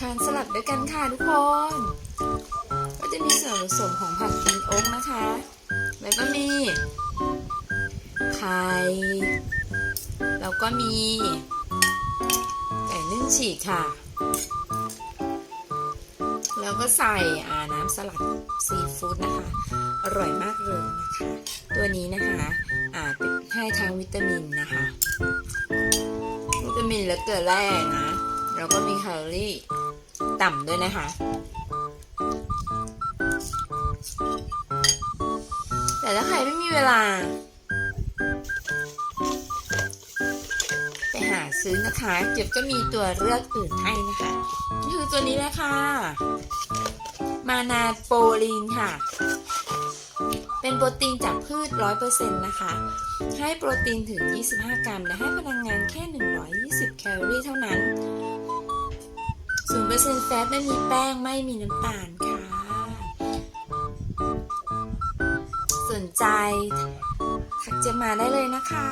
ทานสลัดด้วยกันค่ะทุกคน ก็จะมีส่วนผสมของผักกินโอ๊กนะคะ แล้วก็มีไข่แล้วก็มีไก่นึ่งฉีกค่ะ แล้วก็ใส่อาน้ำสลัดซีฟู้ดนะคะ อร่อยมากเลยนะคะ ตัวนี้นะคะอาเป็นให้ทั้งวิตามินนะคะ วิตามินและเกลือแร่นะ แล้วก็มีแคลอรี่ ต่ำด้วยนะคะ แต่ถ้าใครไม่มีเวลา ไปหาซื้อนะคะเก็บก็มีตัวเลือกอื่นให้นะคะนี่คือตัวนี้แหละค่ะ มานาโปลีนค่ะ เป็นโปรตีนจากพืช 100%นะคะ ให้โปรตีนถึง 25 กรัม และให้พลังงานแค่ 120 แคลอรี่เท่านั้น 0%แฟตไม่มีแป้งไม่มีน้ำตาลค่ะ สนใจทักเจมาได้เลยนะคะ